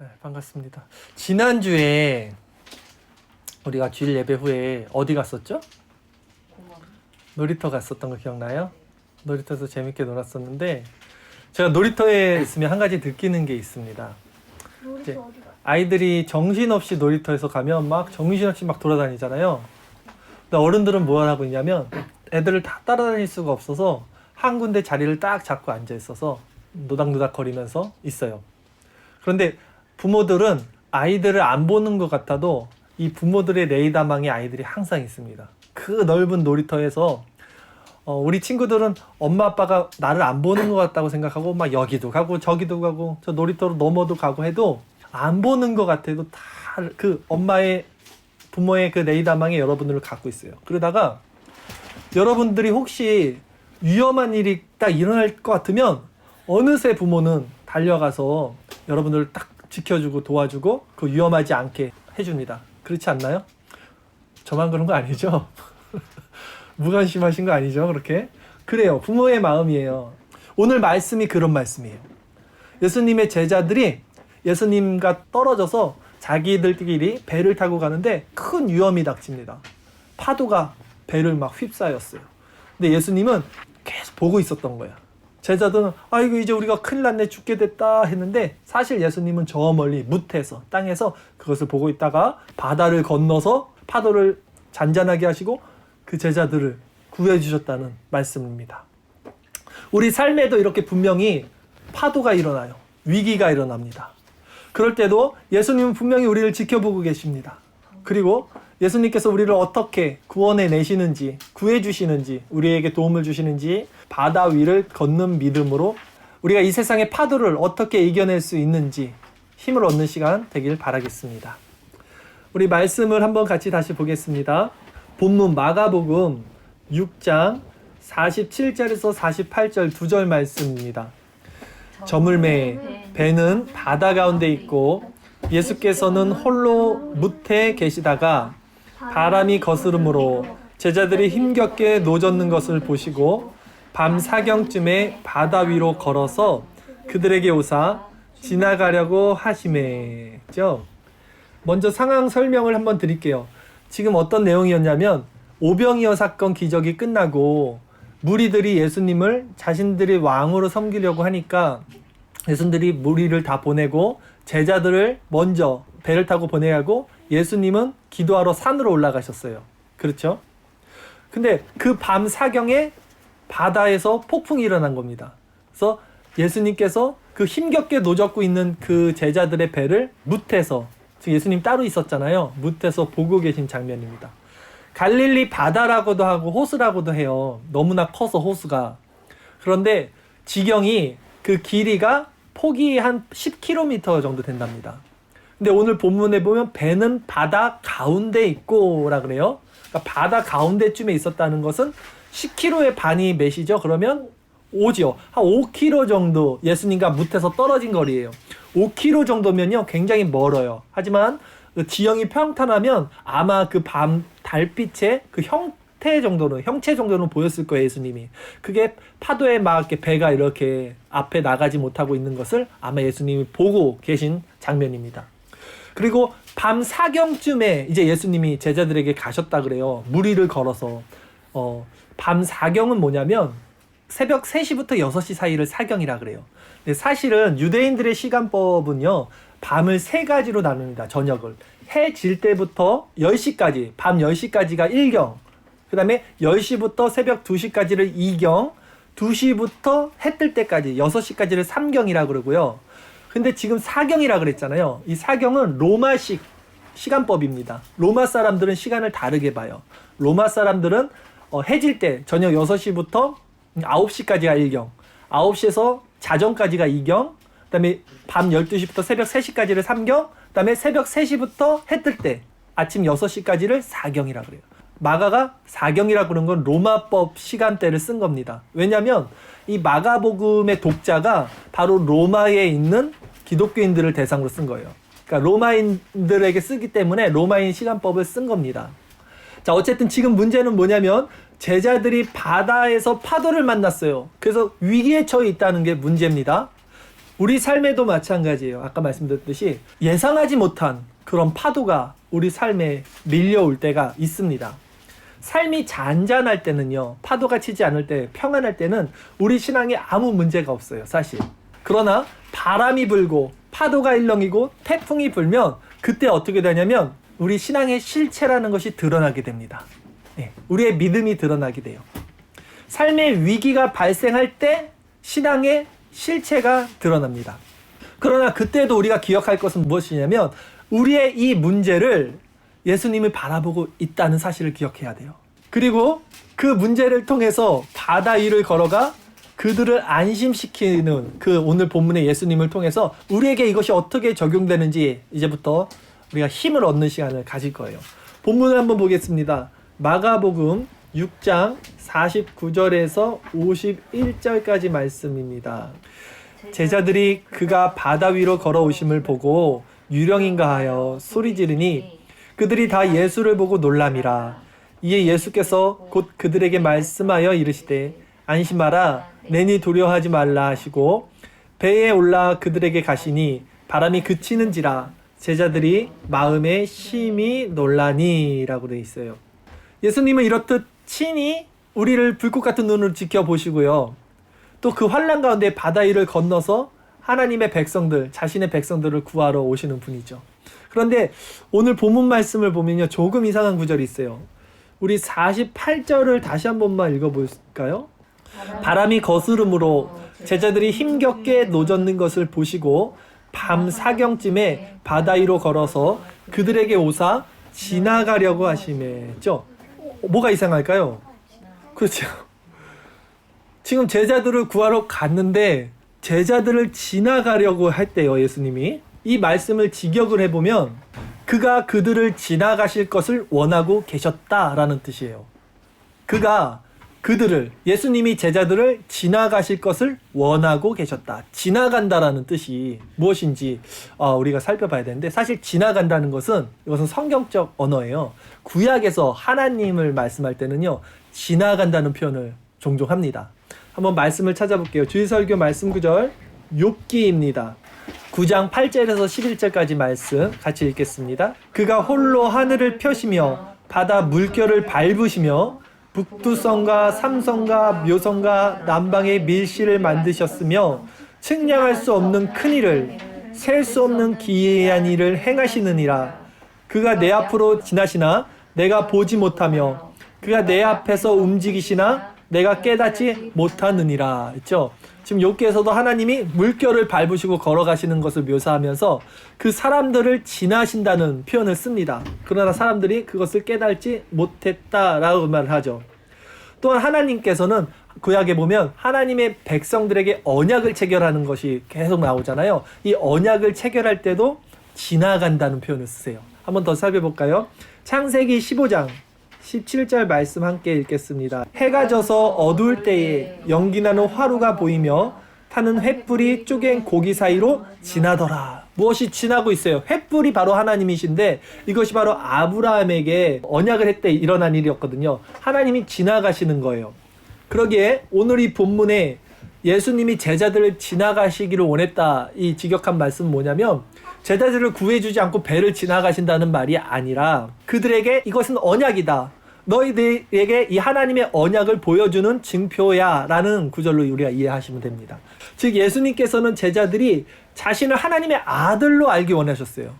네, 반갑습니다. 지난주에 우리가 주일 예배 후에 어디 갔었죠? 놀이터 갔었던 거 기억나요? 놀이터에서 재밌게 놀았었는데 제가 놀이터에 있으면 한 가지 느끼는 게 있습니다. 이제? 아이들이 정신없이 놀이터에서 가면 막 정신없이 막 돌아다니잖아요. 근데 어른들은 뭘 하고 있냐면 애들을 다 따라다닐 수가 없어서 한 군데 자리를 딱 잡고 앉아 있어서 노닥노닥 거리면서 있어요. 그런데 부모들은 아이들을 안 보는 것 같아도 이 부모들의 레이더망에 아이들이 항상 있습니다. 그 넓은 놀이터에서 어, 우리 친구들은 엄마 아빠가 나를 안 보는 것 같다고 생각하고 막 여기도 가고 저기도 가고 저 놀이터로 넘어도 가고 해도 안 보는 것 같아도 다 그 엄마의 부모의 그 레이더망에 여러분들을 갖고 있어요. 그러다가 여러분들이 혹시 위험한 일이 딱 일어날 것 같으면 어느새 부모는 달려가서 여러분들을 딱 지켜주고 도와주고 그 위험하지 않게 해줍니다. 그렇지 않나요? 저만 그런 거 아니죠? 무관심하신 거 아니죠? 그렇게? 그래요. 부모의 마음이에요. 오늘 말씀이 그런 말씀이에요. 예수님의 제자들이 예수님과 떨어져서 자기들끼리 배를 타고 가는데 큰 위험이 닥칩니다. 파도가 배를 막 휩싸였어요. 근데 예수님은 계속 보고 있었던 거야. 제자들은 아이고 이제 우리가 큰일 났네 죽게 됐다 했는데 사실 예수님은 저 멀리 무태에서 땅에서 그것을 보고 있다가 바다를 건너서 파도를 잔잔하게 하시고 그 제자들을 구해 주셨다는 말씀입니다. 우리 삶에도 이렇게 분명히 파도가 일어나요. 위기가 일어납니다. 그럴 때도 예수님은 분명히 우리를 지켜보고 계십니다. 그리고 예수님께서 우리를 어떻게 구원해 내시는지, 구해 주시는지, 우리에게 도움을 주시는지 바다 위를 걷는 믿음으로 우리가 이 세상의 파도를 어떻게 이겨낼 수 있는지 힘을 얻는 시간 되길 바라겠습니다. 우리 말씀을 한번 같이 다시 보겠습니다. 본문 마가복음 6장 47절에서 48절 두 절 말씀입니다. 저물매 배는 바다 가운데 있고 예수께서는 홀로 무태에 계시다가 바람이 거스름으로 제자들이 힘겹게 노젓는 것을 보시고 밤 사경쯤에 바다 위로 걸어서 그들에게 오사 지나가려고 하시매죠. 먼저 상황 설명을 한번 드릴게요. 지금 어떤 내용이었냐면 오병이어 사건 기적이 끝나고 무리들이 예수님을 자신들이 왕으로 섬기려고 하니까 예수님들이 무리를 다 보내고 제자들을 먼저 배를 타고 보내야 하고 예수님은 기도하러 산으로 올라가셨어요. 그렇죠? 근데 그 밤 사경에 바다에서 폭풍이 일어난 겁니다. 그래서 예수님께서 그 힘겹게 노젓고 있는 그 제자들의 배를 뭇에서 즉 예수님 따로 있었잖아요. 뭇에서 보고 계신 장면입니다. 갈릴리 바다라고도 하고 호수라고도 해요. 너무나 커서 호수가. 그런데 지경이 그 길이가 폭이 한 10km 정도 된답니다. 근데 오늘 본문에 보면 배는 바다 가운데 있고라 그래요. 그러니까 바다 가운데쯤에 있었다는 것은 10km의 반이 몇이죠? 그러면 5지요. 한 5km 정도 예수님과 뭇에서 떨어진 거리예요. 5km 정도면요 굉장히 멀어요. 하지만 그 지형이 평탄하면 아마 그 밤 달빛의 그 형태 정도는 형체 정도는 보였을 거예요 예수님이. 그게 파도에 막 이렇게 배가 이렇게 앞에 나가지 못하고 있는 것을 아마 예수님이 보고 계신 장면입니다. 그리고 밤 사경쯤에 이제 예수님이 제자들에게 가셨다 그래요. 무리를 걸어서 어, 밤 사경은 뭐냐면 새벽 3시부터 6시 사이를 사경이라 그래요. 근데 사실은 유대인들의 시간법은요. 밤을 세 가지로 나눕니다. 저녁을. 해 질 때부터 10시까지, 밤 10시까지가 1경. 그다음에 10시부터 새벽 2시까지를 2경, 2시부터 해 뜰 때까지 6시까지를 3경이라 그러고요. 근데 지금 4경이라 그랬잖아요. 이 4경은 로마식 시간법입니다. 로마 사람들은 시간을 다르게 봐요. 로마 사람들은 어, 해질 때 저녁 6시부터 9시까지가 1경, 9시에서 자정까지가 2경, 그 다음에 밤 12시부터 새벽 3시까지를 3경, 그 다음에 새벽 3시부터 해 뜰 때 아침 6시까지를 4경이라 그래요. 마가가 4경이라 그런 건 로마법 시간대를 쓴 겁니다. 왜냐하면 이 마가복음의 독자가 바로 로마에 있는 기독교인들을 대상으로 쓴 거예요. 그러니까 로마인들에게 쓰기 때문에 로마인 시간법을 쓴 겁니다. 자, 어쨌든 지금 문제는 뭐냐면 제자들이 바다에서 파도를 만났어요. 그래서 위기에 처해 있다는 게 문제입니다. 우리 삶에도 마찬가지예요. 아까 말씀드렸듯이 예상하지 못한 그런 파도가 우리 삶에 밀려올 때가 있습니다. 삶이 잔잔할 때는요, 파도가 치지 않을 때, 평안할 때는 우리 신앙에 아무 문제가 없어요, 사실. 그러나 바람이 불고 파도가 일렁이고 태풍이 불면 그때 어떻게 되냐면 우리 신앙의 실체라는 것이 드러나게 됩니다. 예, 우리의 믿음이 드러나게 돼요. 삶의 위기가 발생할 때 신앙의 실체가 드러납니다. 그러나 그때도 우리가 기억할 것은 무엇이냐면 우리의 이 문제를 예수님을 바라보고 있다는 사실을 기억해야 돼요. 그리고 그 문제를 통해서 바다 위를 걸어가 그들을 안심시키는 그 오늘 본문의 예수님을 통해서 우리에게 이것이 어떻게 적용되는지 이제부터 우리가 힘을 얻는 시간을 가질 거예요. 본문을 한번 보겠습니다. 마가복음 6장 49절에서 51절까지 말씀입니다. 제자들이 그가 바다 위로 걸어오심을 보고 유령인가 하여 소리 지르니 그들이 다 예수를 보고 놀람이라. 이에 예수께서 곧 그들에게 말씀하여 이르시되 안심하라 내니 두려워하지 말라 하시고 배에 올라 그들에게 가시니 바람이 그치는지라 제자들이 마음에 심히 놀라니라고 돼 있어요. 예수님은 이렇듯 친히 우리를 불꽃 같은 눈으로 지켜보시고요. 또 그 환란 가운데 바다 위를 건너서 하나님의 백성들, 자신의 백성들을 구하러 오시는 분이죠. 그런데 오늘 본문 말씀을 보면요. 조금 이상한 구절이 있어요. 우리 48절을 다시 한 번만 읽어볼까요? 바람이 거스름으로 제자들이 힘겹게 노젓는 것을 보시고 밤 사경쯤에 바다 위로 걸어서 그들에게 오사 지나가려고 하시매죠. 뭐가 이상할까요? 그렇죠. 지금 제자들을 구하러 갔는데 제자들을 지나가려고 할 때요, 예수님이. 이 말씀을 직역을 해보면 그가 그들을 지나가실 것을 원하고 계셨다라는 뜻이에요. 그가 그들을 예수님이 제자들을 지나가실 것을 원하고 계셨다. 지나간다라는 뜻이 무엇인지 어, 우리가 살펴봐야 되는데 사실 지나간다는 것은 이것은 성경적 언어예요. 구약에서 하나님을 말씀할 때는요 지나간다는 표현을 종종 합니다. 한번 말씀을 찾아볼게요. 주의설교 말씀 구절 욥기입니다. 9장 8절에서 11절까지 말씀 같이 읽겠습니다. 그가 홀로 하늘을 펴시며 바다 물결을 밟으시며 북두성과 삼성과 묘성과 남방의 밀실을 만드셨으며 측량할 수 없는 큰 일을 셀 수 없는 기이한 일을 행하시느니라 그가 내 앞으로 지나시나 내가 보지 못하며 그가 내 앞에서 움직이시나 내가 깨닫지 못하느니라 했죠. 지금 여기에서도 하나님이 물결을 밟으시고 걸어가시는 것을 묘사하면서 그 사람들을 지나신다는 표현을 씁니다. 그러나 사람들이 그것을 깨닫지 못했다라고 말을 하죠. 또한 하나님께서는 구약에 보면 하나님의 백성들에게 언약을 체결하는 것이 계속 나오잖아요. 이 언약을 체결할 때도 지나간다는 표현을 쓰세요. 한번 더 살펴볼까요? 창세기 15장 17절 말씀 함께 읽겠습니다. 해가 져서 어두울 때에 연기나는 화루가 보이며 타는 횃불이 쪼갠 고기 사이로 지나더라. 무엇이 지나고 있어요? 횃불이 바로 하나님이신데 이것이 바로 아브라함에게 언약을 했때 일어난 일이었거든요. 하나님이 지나가시는 거예요. 그러기에 오늘 이 본문에 예수님이 제자들을 지나가시기를 원했다. 이 직역한 말씀은 뭐냐면 제자들을 구해주지 않고 배를 지나가신다는 말이 아니라 그들에게 이것은 언약이다. 너희들에게 이 하나님의 언약을 보여주는 증표야 라는 구절로 우리가 이해하시면 됩니다. 즉 예수님께서는 제자들이 자신을 하나님의 아들로 알기 원하셨어요.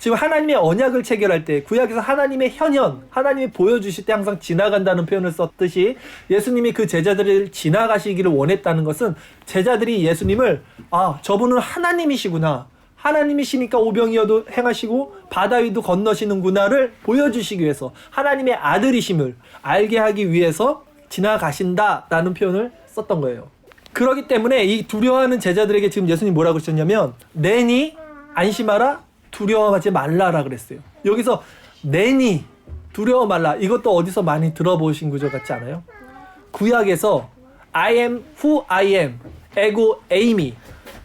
지금 하나님의 언약을 체결할 때 구약에서 하나님의 현현, 하나님이 보여주실 때 항상 지나간다는 표현을 썼듯이 예수님이 그 제자들을 지나가시기를 원했다는 것은 제자들이 예수님을 아 저분은 하나님이시구나 하나님이시니까 오병이어도 행하시고 바다 위도 건너시는구나를 보여주시기 위해서 하나님의 아들이심을 알게 하기 위해서 지나가신다라는 표현을 썼던 거예요. 그렇기 때문에 이 두려워하는 제자들에게 지금 예수님 뭐라고 하셨냐면 내니 안심하라 두려워하지 말라라 그랬어요. 여기서 내니 두려워 말라 이것도 어디서 많이 들어보신 구절 같지 않아요? 구약에서 I am who I am 에고 에이미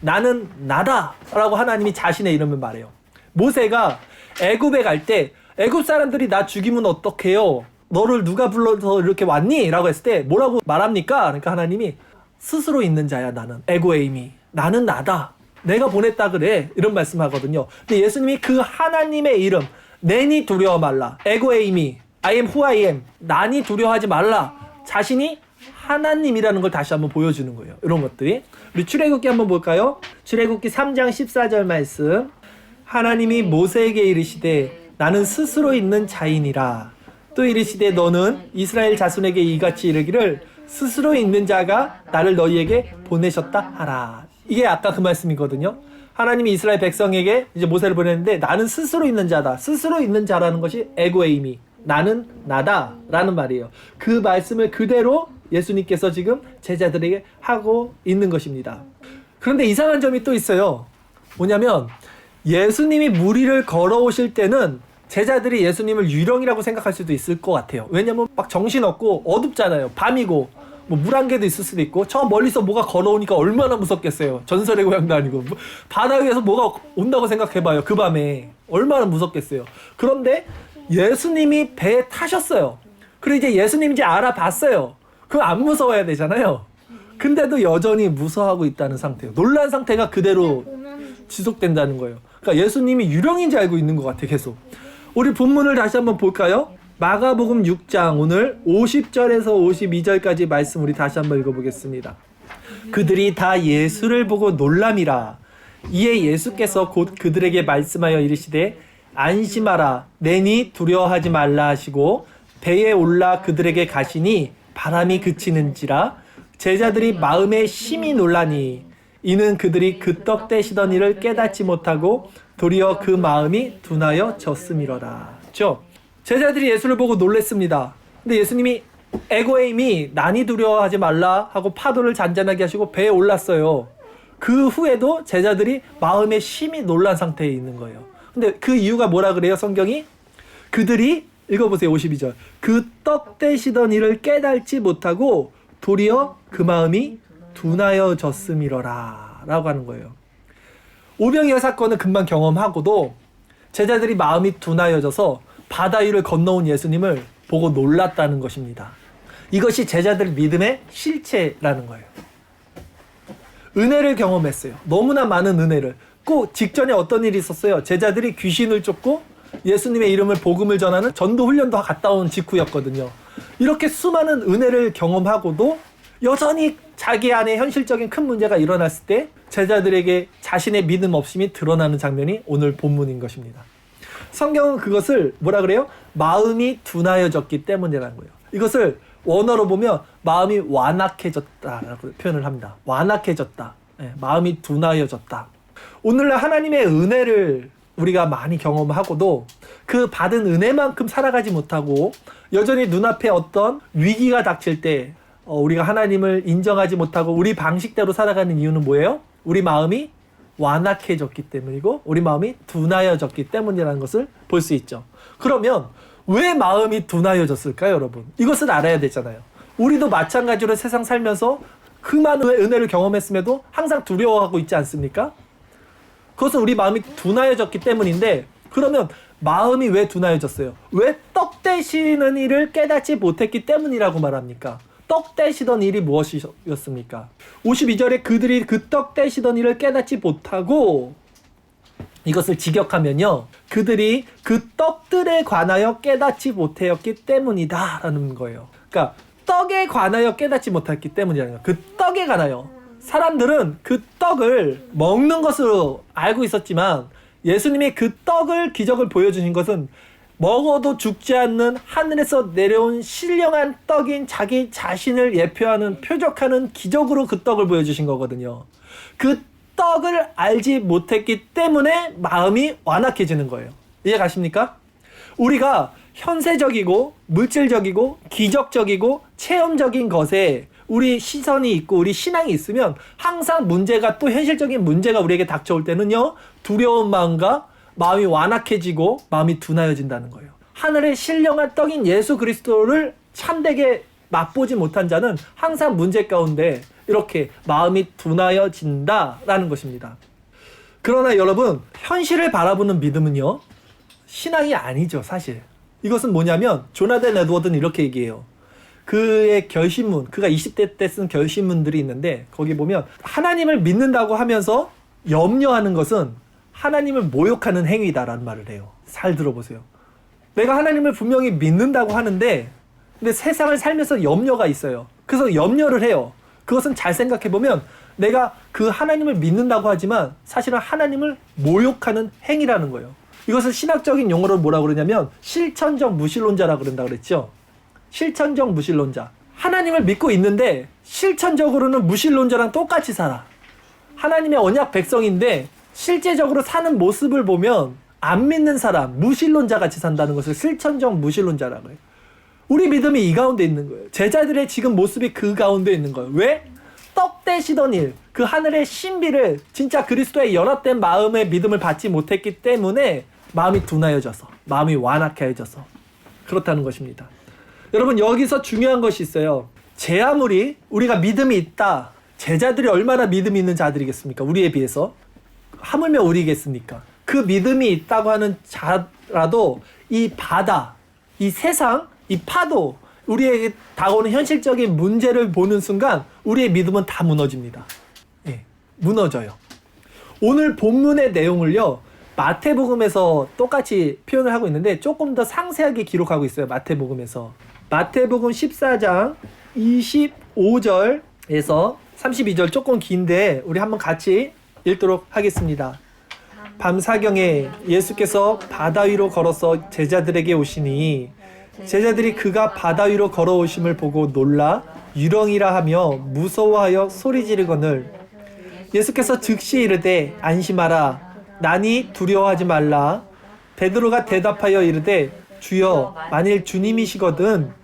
나는 나다라고 하나님이 자신의 이름을 말해요. 모세가 애굽에 갈 때 애굽 사람들이 나 죽이면 어떡해요? 너를 누가 불러서 이렇게 왔니? 라고 했을 때 뭐라고 말합니까? 그러니까 하나님이 스스로 있는 자야 나는 에고에임이 나는 나다 내가 보냈다 그래 이런 말씀하거든요. 근데 예수님이 그 하나님의 이름 내니 두려워 말라 에고에이미 I am who I am 난이 두려워하지 말라 자신이 하나님이라는 걸 다시 한번 보여주는 거예요. 이런 것들이. 우리 출애굽기 한번 볼까요? 출애굽기 3장 14절 말씀. 하나님이 모세에게 이르시되 나는 스스로 있는 자인이라. 또 이르시되 너는 이스라엘 자손에게 이같이 이르기를 스스로 있는 자가 나를 너희에게 보내셨다 하라. 이게 아까 그 말씀이거든요. 하나님이 이스라엘 백성에게 이제 모세를 보냈는데 나는 스스로 있는 자다. 스스로 있는 자라는 것이 에고에이미. 나는 나다라는 말이에요. 그 말씀을 그대로 예수님께서 지금 제자들에게 하고 있는 것입니다 그런데 이상한 점이 또 있어요 뭐냐면 예수님이 무리를 걸어오실 때는 제자들이 예수님을 유령이라고 생각할 수도 있을 것 같아요. 왜냐면 막 정신없고 어둡잖아요. 밤이고 뭐 물 한 개도 있을 수도 있고 저 멀리서 뭐가 걸어오니까 얼마나 무섭겠어요. 전설의 고향도 아니고 뭐 바다 위에서 뭐가 온다고 생각해봐요. 그 밤에 얼마나 무섭겠어요. 그런데 예수님이 배에 타셨어요. 그리고 이제 예수님인지 알아봤어요. 그럼 안 무서워야 되잖아요. 근데도 여전히 무서워하고 있다는 상태예요. 놀란 상태가 그대로 지속된다는 거예요. 그러니까 예수님이 유령인지 알고 있는 것 같아 계속. 우리 본문을 다시 한번 볼까요? 마가복음 6장 오늘 50절에서 52절까지 말씀 우리 다시 한번 읽어보겠습니다. 그들이 다 예수를 보고 놀람이라. 이에 예수께서 곧 그들에게 말씀하여 이르시되 안심하라 내니 두려워하지 말라 하시고 배에 올라 그들에게 가시니 바람이 그치는지라 제자들이 마음에 심히 놀라니 이는 그들이 그 떡 떼시던 일을 깨닫지 못하고 도리어 그 마음이 둔하여 졌음이로라. 그죠? 제자들이 예수를 보고 놀랬습니다. 근데 예수님이 에고에임이 난이 두려워하지 말라 하고 파도를 잔잔하게 하시고 배에 올랐어요. 그 후에도 제자들이 마음에 심히 놀란 상태에 있는 거예요. 근데 그 이유가 뭐라 그래요? 성경이 그들이 읽어보세요. 52절. 그 떡 떼시던 일을 깨닫지 못하고 도리어 그 마음이 둔하여졌음이로라 라고 하는 거예요. 오병이어 사건은 금방 경험하고도 제자들이 마음이 둔하여져서 바다 위를 건너온 예수님을 보고 놀랐다는 것입니다. 이것이 제자들 믿음의 실체라는 거예요. 은혜를 경험했어요. 너무나 많은 은혜를. 꼭 직전에 어떤 일이 있었어요. 제자들이 귀신을 쫓고 예수님의 이름을 복음을 전하는 전도 훈련도 갔다 온 직후였거든요. 이렇게 수많은 은혜를 경험하고도 여전히 자기 안에 현실적인 큰 문제가 일어났을 때 제자들에게 자신의 믿음 없음이 드러나는 장면이 오늘 본문인 것입니다. 성경은 그것을 뭐라 그래요? 마음이 둔하여졌기 때문이라는 거예요. 이것을 원어로 보면 마음이 완악해졌다라고 표현을 합니다. 완악해졌다. 예, 마음이 둔하여졌다. 오늘날 하나님의 은혜를 우리가 많이 경험하고도 그 받은 은혜만큼 살아가지 못하고 여전히 눈앞에 어떤 위기가 닥칠 때 어, 우리가 하나님을 인정하지 못하고 우리 방식대로 살아가는 이유는 뭐예요? 우리 마음이 완악해졌기 때문이고 우리 마음이 둔하여졌기 때문이라는 것을 볼 수 있죠. 그러면 왜 마음이 둔하여졌을까요, 여러분? 이것을 알아야 되잖아요. 우리도 마찬가지로 세상 살면서 그 많은 은혜를 경험했음에도 항상 두려워하고 있지 않습니까? 그것은 우리 마음이 둔하여졌기 때문인데 그러면 마음이 왜 둔하여졌어요? 왜 떡 대시는 일을 깨닫지 못했기 때문이라고 말합니까? 떡 떼시던 일이 무엇이었습니까? 52절에 그들이 그 떡 떼시던 일을 깨닫지 못하고 이것을 직역하면요. 그들이 그 떡들에 관하여 깨닫지 못하였기 때문이다라는 거예요. 그러니까 떡에 관하여 깨닫지 못했기 때문이라는 거예요. 그 떡에 관하여 사람들은 그 떡을 먹는 것으로 알고 있었지만 예수님이 그 떡을 기적을 보여주신 것은 먹어도 죽지 않는 하늘에서 내려온 신령한 떡인 자기 자신을 예표하는 표적하는 기적으로 그 떡을 보여주신 거거든요. 그 떡을 알지 못했기 때문에 마음이 완악해지는 거예요. 이해 가십니까? 우리가 현세적이고 물질적이고 기적적이고 체험적인 것에 우리 시선이 있고 우리 신앙이 있으면 항상 문제가 또 현실적인 문제가 우리에게 닥쳐올 때는요 두려운 마음과 마음이 완악해지고 마음이 둔하여진다는 거예요. 하늘의 신령한 떡인 예수 그리스도를 참되게 맛보지 못한 자는 항상 문제 가운데 이렇게 마음이 둔하여진다라는 것입니다. 그러나 여러분, 현실을 바라보는 믿음은요, 신앙이 아니죠, 사실. 이것은 뭐냐면, 조나단 에드워드는 이렇게 얘기해요. 그의 결심문, 그가 20대 때 쓴 결심문들이 있는데, 거기 보면, 하나님을 믿는다고 하면서 염려하는 것은 하나님을 모욕하는 행위다라는 말을 해요. 잘 들어보세요. 내가 하나님을 분명히 믿는다고 하는데 근데 세상을 살면서 염려가 있어요. 그래서 염려를 해요. 그것은 잘 생각해 보면 내가 그 하나님을 믿는다고 하지만 사실은 하나님을 모욕하는 행위라는 거예요. 이것을 신학적인 용어로 뭐라 그러냐면 실천적 무신론자라 그런다 그랬죠. 실천적 무신론자. 하나님을 믿고 있는데 실천적으로는 무신론자랑 똑같이 살아. 하나님의 언약 백성인데 실제적으로 사는 모습을 보면 안 믿는 사람, 무신론자 같이 산다는 것을 실천적 무신론자라고 해요. 우리 믿음이 이 가운데 있는 거예요. 제자들의 지금 모습이 그 가운데 있는 거예요. 왜? 떡 대시던 일, 그 하늘의 신비를 진짜 그리스도의 연합된 마음의 믿음을 받지 못했기 때문에 마음이 둔하여져서, 마음이 완악해져서 그렇다는 것입니다. 여러분 여기서 중요한 것이 있어요. 제 아무리 우리가 믿음이 있다. 제자들이 얼마나 믿음이 있는 자들이겠습니까? 우리에 비해서 하물며 우리겠습니까? 그 믿음이 있다고 하는 자라도 이 바다, 이 세상, 이 파도, 우리에게 다가오는 현실적인 문제를 보는 순간 우리의 믿음은 다 무너집니다. 예, 무너져요. 오늘 본문의 내용을요. 마태복음에서 똑같이 표현을 하고 있는데 조금 더 상세하게 기록하고 있어요. 마태복음에서. 마태복음 14장 25절에서 32절 조금 긴데 우리 한번 같이 읽도록 하겠습니다. 밤사경에 예수께서 바다 위로 걸어서 제자들에게 오시니 제자들이 그가 바다 위로 걸어오심을 보고 놀라 유령이라 하며 무서워하여 소리 지르거늘 예수께서 즉시 이르되 안심하라 나니 두려워하지 말라 베드로가 대답하여 이르되 주여 만일 주님이시거든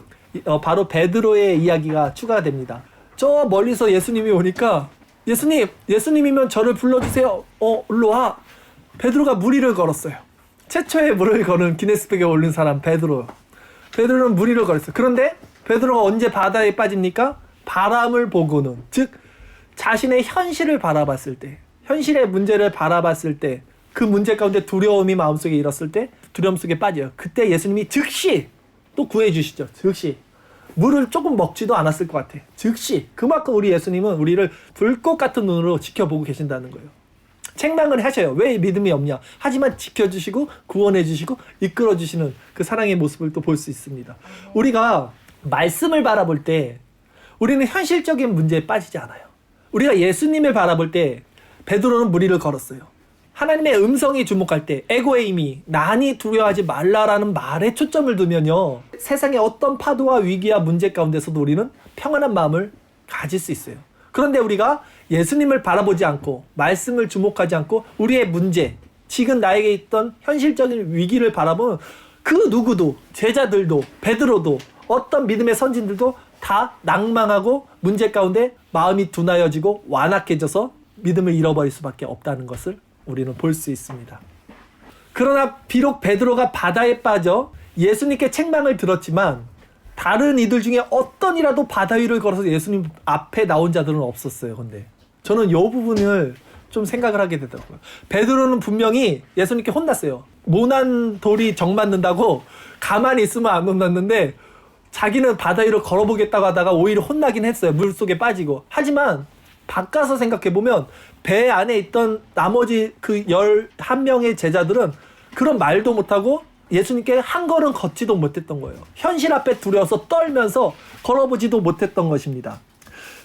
어, 바로 베드로의 이야기가 추가됩니다 저 멀리서 예수님이 오니까 예수님 예수님이면 저를 불러주세요 어 일로 와 베드로가 무리를 걸었어요 최초의 물을 거는 기네스백에 올린 사람 베드로 베드로는 무리를 걸었어요. 그런데 베드로가 언제 바다에 빠집니까? 바람을 보고는 즉 자신의 현실을 바라봤을 때 현실의 문제를 바라봤을 때 그 문제 가운데 두려움이 마음속에 일었을 때 두려움 속에 빠져요. 그때 예수님이 즉시 또 구해 주시죠. 즉시 물을 조금 먹지도 않았을 것 같아. 즉시 그만큼 우리 예수님은 우리를 불꽃 같은 눈으로 지켜보고 계신다는 거예요. 책망을 하셔요. 왜 믿음이 없냐? 하지만 지켜주시고 구원해주시고 이끌어주시는 그 사랑의 모습을 또 볼 수 있습니다. 우리가 말씀을 바라볼 때 우리는 현실적인 문제에 빠지지 않아요. 우리가 예수님을 바라볼 때 베드로는 무리를 걸었어요. 하나님의 음성이 주목할 때 에고의 힘이 나니 두려워하지 말라라는 말에 초점을 두면요. 세상의 어떤 파도와 위기와 문제 가운데서도 우리는 평안한 마음을 가질 수 있어요. 그런데 우리가 예수님을 바라보지 않고 말씀을 주목하지 않고 우리의 문제, 지금 나에게 있던 현실적인 위기를 바라보면 그 누구도 제자들도 베드로도 어떤 믿음의 선진들도 다 낭망하고 문제 가운데 마음이 둔하여지고 완악해져서 믿음을 잃어버릴 수밖에 없다는 것을 우리는 볼 수 있습니다. 그러나 비록 베드로가 바다에 빠져 예수님께 책망을 들었지만 다른 이들 중에 어떤 이라도 바다 위를 걸어서 예수님 앞에 나온 자들은 없었어요. 근데 저는 이 부분을 좀 생각을 하게 되더라고요. 베드로는 분명히 예수님께 혼났어요. 모난 돌이 정 맞는다고 가만히 있으면 안 혼났는데 자기는 바다 위로 걸어보겠다고 하다가 오히려 혼나긴 했어요. 물 속에 빠지고. 하지만 바꿔서 생각해 보면 배 안에 있던 나머지 그 열 한 명의 제자들은 그런 말도 못하고 예수님께 한 걸음 걷지도 못했던 거예요. 현실 앞에 두려워서 떨면서 걸어보지도 못했던 것입니다.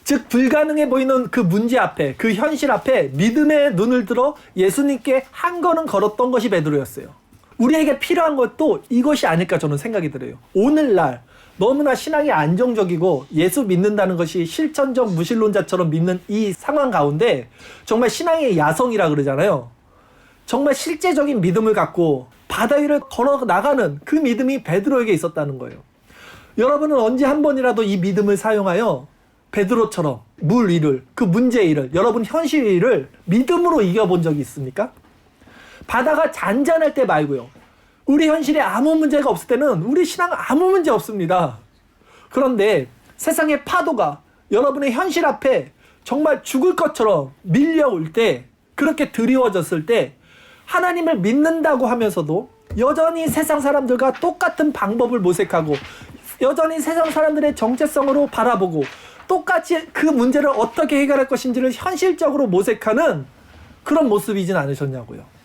즉 불가능해 보이는 그 문제 앞에 그 현실 앞에 믿음의 눈을 들어 예수님께 한 걸음 걸었던 것이 베드로였어요. 우리에게 필요한 것도 이것이 아닐까 저는 생각이 들어요. 오늘날 너무나 신앙이 안정적이고 예수 믿는다는 것이 실천적 무신론자처럼 믿는 이 상황 가운데 정말 신앙의 야성이라 그러잖아요. 정말 실제적인 믿음을 갖고 바다 위를 걸어 나가는 그 믿음이 베드로에게 있었다는 거예요. 여러분은 언제 한 번이라도 이 믿음을 사용하여 베드로처럼 물 위를 그 문제 일을 여러분 현실 일을 믿음으로 이겨본 적이 있습니까? 바다가 잔잔할 때 말고요. 우리 현실에 아무 문제가 없을 때는 우리 신앙 아무 문제 없습니다. 그런데 세상의 파도가 여러분의 현실 앞에 정말 죽을 것처럼 밀려올 때 그렇게 드리워졌을 때 하나님을 믿는다고 하면서도 여전히 세상 사람들과 똑같은 방법을 모색하고 여전히 세상 사람들의 정체성으로 바라보고 똑같이 그 문제를 어떻게 해결할 것인지를 현실적으로 모색하는 그런 모습이진 않으셨냐고요.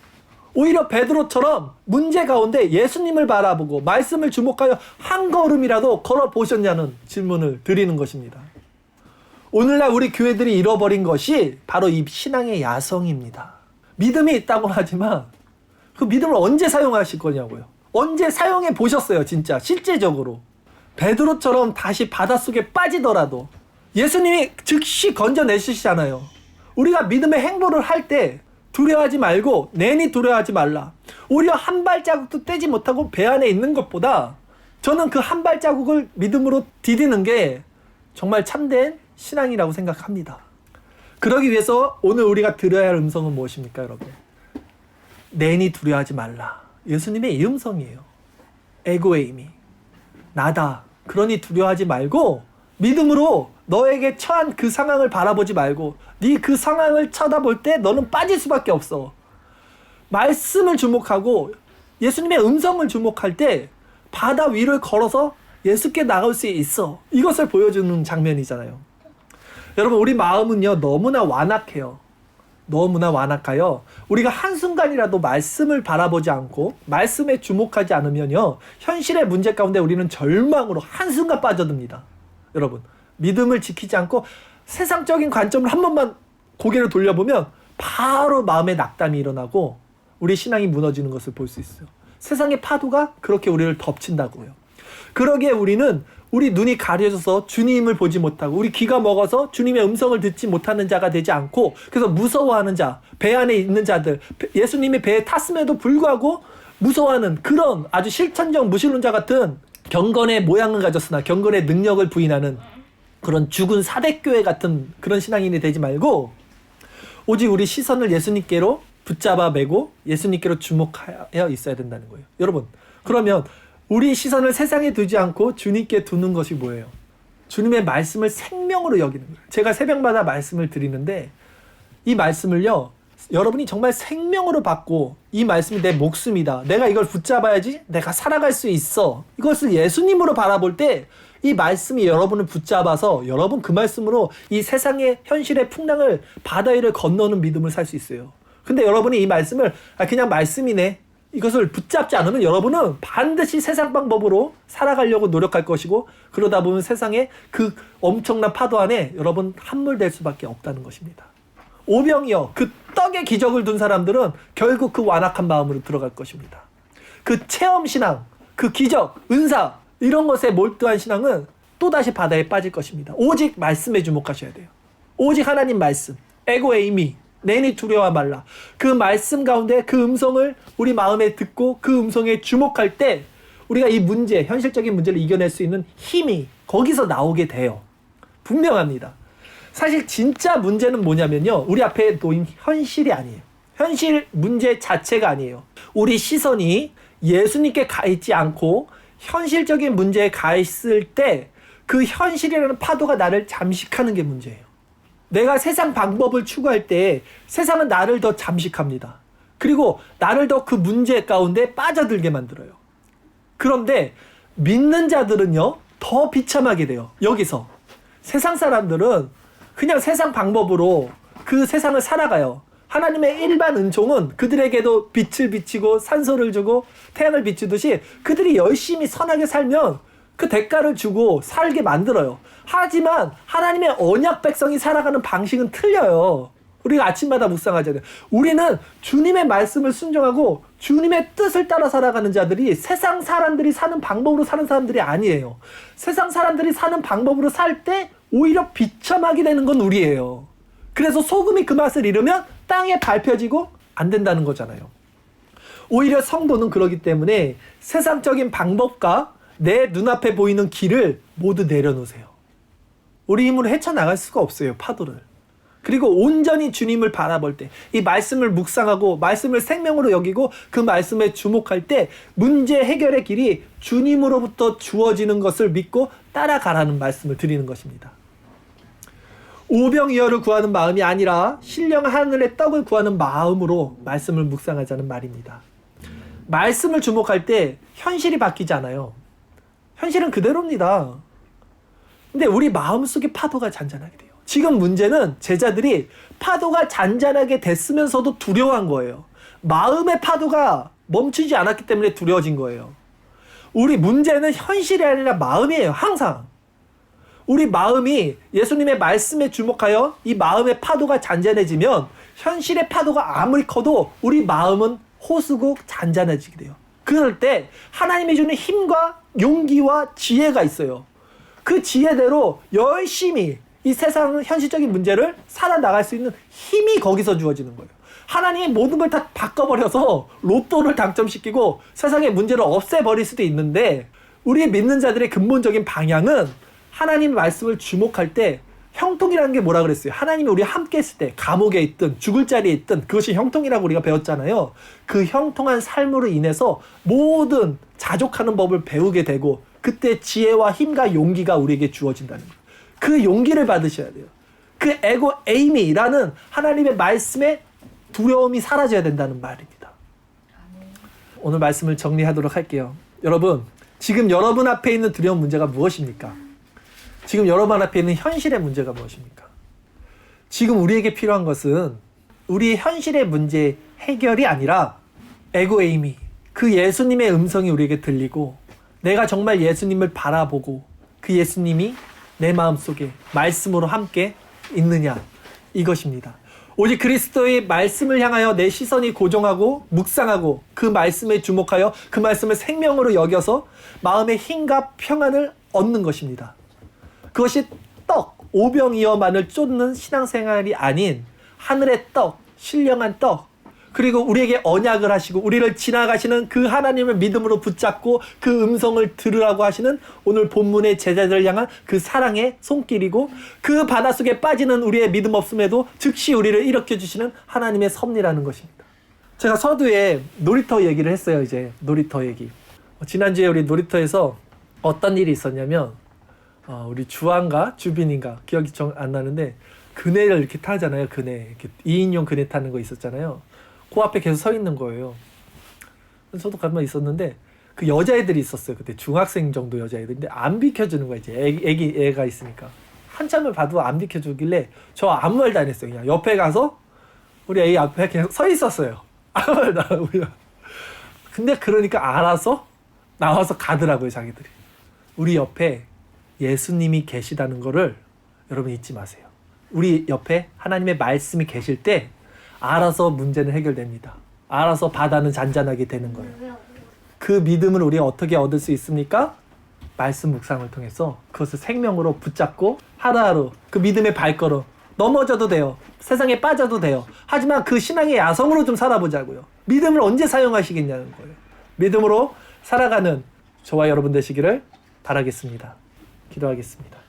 오히려 베드로처럼 문제 가운데 예수님을 바라보고 말씀을 주목하여 한 걸음이라도 걸어 보셨냐는 질문을 드리는 것입니다. 오늘날 우리 교회들이 잃어버린 것이 바로 이 신앙의 야성입니다. 믿음이 있다고 하지만 그 믿음을 언제 사용하실 거냐고요. 언제 사용해 보셨어요, 진짜 실제적으로. 베드로처럼 다시 바닷속에 빠지더라도 예수님이 즉시 건져내시잖아요. 우리가 믿음의 행보를 할 때 두려워하지 말고 내니 두려워하지 말라. 오히려 한 발자국도 떼지 못하고 배 안에 있는 것보다 저는 그 한 발자국을 믿음으로 디디는 게 정말 참된 신앙이라고 생각합니다. 그러기 위해서 오늘 우리가 들어야 할 음성은 무엇입니까, 여러분? 내니 두려워하지 말라. 예수님의 이 음성이에요. 에고의 힘이. 나다. 그러니 두려워하지 말고 믿음으로 너에게 처한 그 상황을 바라보지 말고 네 그 상황을 쳐다볼 때 너는 빠질 수밖에 없어. 말씀을 주목하고 예수님의 음성을 주목할 때 바다 위를 걸어서 예수께 나갈 수 있어. 이것을 보여주는 장면이잖아요. 여러분 우리 마음은요 너무나 완악해요. 너무나 완악하여 우리가 한순간이라도 말씀을 바라보지 않고 말씀에 주목하지 않으면요 현실의 문제 가운데 우리는 절망으로 한순간 빠져듭니다. 여러분 믿음을 지키지 않고 세상적인 관점을 한 번만 고개를 돌려보면 바로 마음의 낙담이 일어나고 우리 신앙이 무너지는 것을 볼 수 있어요. 세상의 파도가 그렇게 우리를 덮친다고요. 그러기에 우리는 우리 눈이 가려져서 주님을 보지 못하고 우리 귀가 먹어서 주님의 음성을 듣지 못하는 자가 되지 않고 그래서 무서워하는 자, 배 안에 있는 자들, 예수님이 배에 탔음에도 불구하고 무서워하는 그런 아주 실천적 무신론자 같은 경건의 모양을 가졌으나 경건의 능력을 부인하는 그런 죽은 사대교회 같은 그런 신앙인이 되지 말고 오직 우리 시선을 예수님께로 붙잡아 매고 예수님께로 주목하여 있어야 된다는 거예요. 여러분, 그러면 우리 시선을 세상에 두지 않고 주님께 두는 것이 뭐예요? 주님의 말씀을 생명으로 여기는 거예요. 제가 새벽마다 말씀을 드리는데 이 말씀을요. 여러분이 정말 생명으로 받고 이 말씀이 내 목숨이다. 내가 이걸 붙잡아야지 내가 살아갈 수 있어. 이것을 예수님으로 바라볼 때 이 말씀이 여러분을 붙잡아서 여러분 그 말씀으로 이 세상의 현실의 풍랑을 바다 위를 건너는 믿음을 살 수 있어요. 근데 여러분이 이 말씀을 아 그냥 말씀이네. 이것을 붙잡지 않으면 여러분은 반드시 세상 방법으로 살아가려고 노력할 것이고 그러다 보면 세상의 그 엄청난 파도 안에 여러분 함몰될 수밖에 없다는 것입니다. 오병이어 그 떡에 기적을 둔 사람들은 결국 그 완악한 마음으로 들어갈 것입니다. 그 체험 신앙, 그 기적, 은사 이런 것에 몰두한 신앙은 또다시 바다에 빠질 것입니다. 오직 말씀에 주목하셔야 돼요. 오직 하나님 말씀, 에고의 의미, 내니 두려워 말라. 그 말씀 가운데 그 음성을 우리 마음에 듣고 그 음성에 주목할 때 우리가 이 문제, 현실적인 문제를 이겨낼 수 있는 힘이 거기서 나오게 돼요. 분명합니다. 사실 진짜 문제는 뭐냐면요. 우리 앞에 놓인 현실이 아니에요. 현실 문제 자체가 아니에요. 우리 시선이 예수님께 가 있지 않고 현실적인 문제에 가 있을 때 그 현실이라는 파도가 나를 잠식하는 게 문제예요. 내가 세상 방법을 추구할 때 세상은 나를 더 잠식합니다. 그리고 나를 더 그 문제 가운데 빠져들게 만들어요. 그런데 믿는 자들은요, 더 비참하게 돼요. 여기서. 세상 사람들은 그냥 세상 방법으로 그 세상을 살아가요. 하나님의 일반 은총은 그들에게도 빛을 비치고 산소를 주고 태양을 비추듯이 그들이 열심히 선하게 살면 그 대가를 주고 살게 만들어요. 하지만 하나님의 언약 백성이 살아가는 방식은 틀려요. 우리가 아침마다 묵상하잖아요. 우리는 주님의 말씀을 순종하고 주님의 뜻을 따라 살아가는 자들이 세상 사람들이 사는 방법으로 사는 사람들이 아니에요. 세상 사람들이 사는 방법으로 살 때 오히려 비참하게 되는 건 우리예요. 그래서 소금이 그 맛을 잃으면 땅에 밟혀지고 안 된다는 거잖아요. 오히려 성도는 그러기 때문에 세상적인 방법과 내 눈앞에 보이는 길을 모두 내려놓으세요. 우리 힘으로 헤쳐나갈 수가 없어요, 파도를. 그리고 온전히 주님을 바라볼 때, 이 말씀을 묵상하고 말씀을 생명으로 여기고 그 말씀에 주목할 때 문제 해결의 길이 주님으로부터 주어지는 것을 믿고 따라가라는 말씀을 드리는 것입니다. 오병이어를 구하는 마음이 아니라 신령 하늘의 떡을 구하는 마음으로 말씀을 묵상하자는 말입니다. 말씀을 주목할 때 현실이 바뀌지 않아요. 현실은 그대로입니다. 근데 우리 마음속에 파도가 잔잔하게 돼요. 지금 문제는 제자들이 파도가 잔잔하게 됐으면서도 두려워한 거예요. 마음의 파도가 멈추지 않았기 때문에 두려워진 거예요. 우리 문제는 현실이 아니라 마음이에요. 항상. 우리 마음이 예수님의 말씀에 주목하여 이 마음의 파도가 잔잔해지면 현실의 파도가 아무리 커도 우리 마음은 호수고 잔잔해지게 돼요. 그럴 때 하나님이 주는 힘과 용기와 지혜가 있어요. 그 지혜대로 열심히 이 세상 현실적인 문제를 살아나갈 수 있는 힘이 거기서 주어지는 거예요. 하나님이 모든 걸 다 바꿔버려서 로또를 당첨시키고 세상의 문제를 없애버릴 수도 있는데 우리 믿는 자들의 근본적인 방향은 하나님 말씀을 주목할 때 형통이라는 게 뭐라 그랬어요? 하나님이 우리 함께 있을 때 감옥에 있든 죽을 자리에 있든 그것이 형통이라고 우리가 배웠잖아요. 그 형통한 삶으로 인해서 모든 자족하는 법을 배우게 되고 그때 지혜와 힘과 용기가 우리에게 주어진다는 거예요. 그 용기를 받으셔야 돼요. 그 에고 에이미라는 하나님의 말씀에 두려움이 사라져야 된다는 말입니다. 오늘 말씀을 정리하도록 할게요. 여러분, 지금 여러분 앞에 있는 두려운 문제가 무엇입니까? 지금 여러분 앞에 있는 현실의 문제가 무엇입니까? 지금 우리에게 필요한 것은 우리 현실의 문제 해결이 아니라 에고 에이미 그 예수님의 음성이 우리에게 들리고 내가 정말 예수님을 바라보고 그 예수님이 내 마음속에 말씀으로 함께 있느냐 이것입니다. 오직 그리스도의 말씀을 향하여 내 시선이 고정하고 묵상하고 그 말씀에 주목하여 그 말씀을 생명으로 여겨서 마음의 힘과 평안을 얻는 것입니다. 그것이 떡, 오병이어만을 쫓는 신앙생활이 아닌 하늘의 떡, 신령한 떡, 그리고 우리에게 언약을 하시고 우리를 지나가시는 그 하나님을 믿음으로 붙잡고 그 음성을 들으라고 하시는 오늘 본문의 제자들을 향한 그 사랑의 손길이고 그 바닷속에 빠지는 우리의 믿음 없음에도 즉시 우리를 일으켜 주시는 하나님의 섭리라는 것입니다. 제가 서두에 놀이터 얘기를 했어요, 이제. 놀이터 얘기. 어, 지난주에 우리 놀이터에서 어떤 일이 있었냐면 어, 우리 주한가 주빈인가 기억이 정 안 나는데 그네를 이렇게 타잖아요. 그네 이렇게 2인용 그네 타는 거 있었잖아요. 그 앞에 계속 서 있는 거예요. 저도 가만 있었는데 그 여자애들이 있었어요. 그때 중학생 정도 여자애들인데 안 비켜주는 거야 이제 애기, 애기 애가 있으니까 한참을 봐도 안 비켜주길래 저 아무 말도 안 했어요. 그냥 옆에 가서 우리 애 앞에 그냥 서 있었어요. 아무 말도 안 하고 그냥. 근데 그러니까 알아서 나와서 가더라고요 자기들이. 우리 옆에 예수님이 계시다는 거를 여러분 잊지 마세요. 우리 옆에 하나님의 말씀이 계실 때 알아서 문제는 해결됩니다. 알아서 바다는 잔잔하게 되는 거예요. 그 믿음을 우리가 어떻게 얻을 수 있습니까? 말씀 묵상을 통해서 그것을 생명으로 붙잡고 하루하루 그 믿음의 발걸음 넘어져도 돼요. 세상에 빠져도 돼요. 하지만 그 신앙의 야성으로 좀 살아보자고요. 믿음을 언제 사용하시겠냐는 거예요. 믿음으로 살아가는 저와 여러분 되시기를 바라겠습니다. 기도하겠습니다.